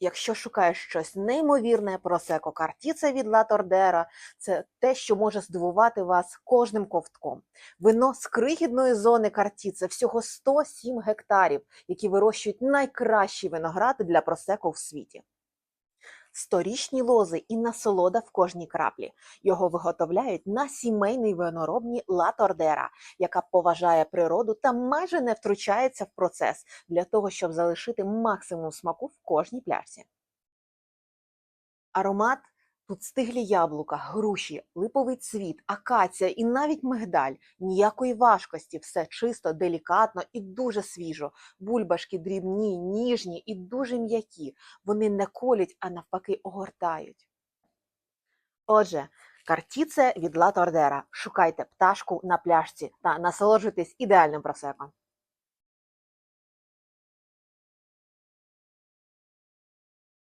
Якщо шукаєш щось неймовірне, просеко картіце від Ла Тордера – це те, що може здивувати вас кожним ковтком. Вино з крихітної зони картіце всього 107 гектарів, які вирощують найкращі виногради для просеко в світі. Сторічні лози і насолода в кожній краплі. Його виготовляють на сімейній виноробні Ла Тордера, яка поважає природу та майже не втручається в процес для того, щоб залишити максимум смаку в кожній пляшці. Аромат тут стиглі яблука, груші, липовий цвіт, акація і навіть мигдаль. Ніякої важкості, все чисто, делікатно і дуже свіжо. Бульбашки дрібні, ніжні і дуже м'які. Вони не колють, а навпаки огортають. Отже, картіце від Ла Тордера. Шукайте пташку на пляшці та насолоджуйтесь ідеальним просеком.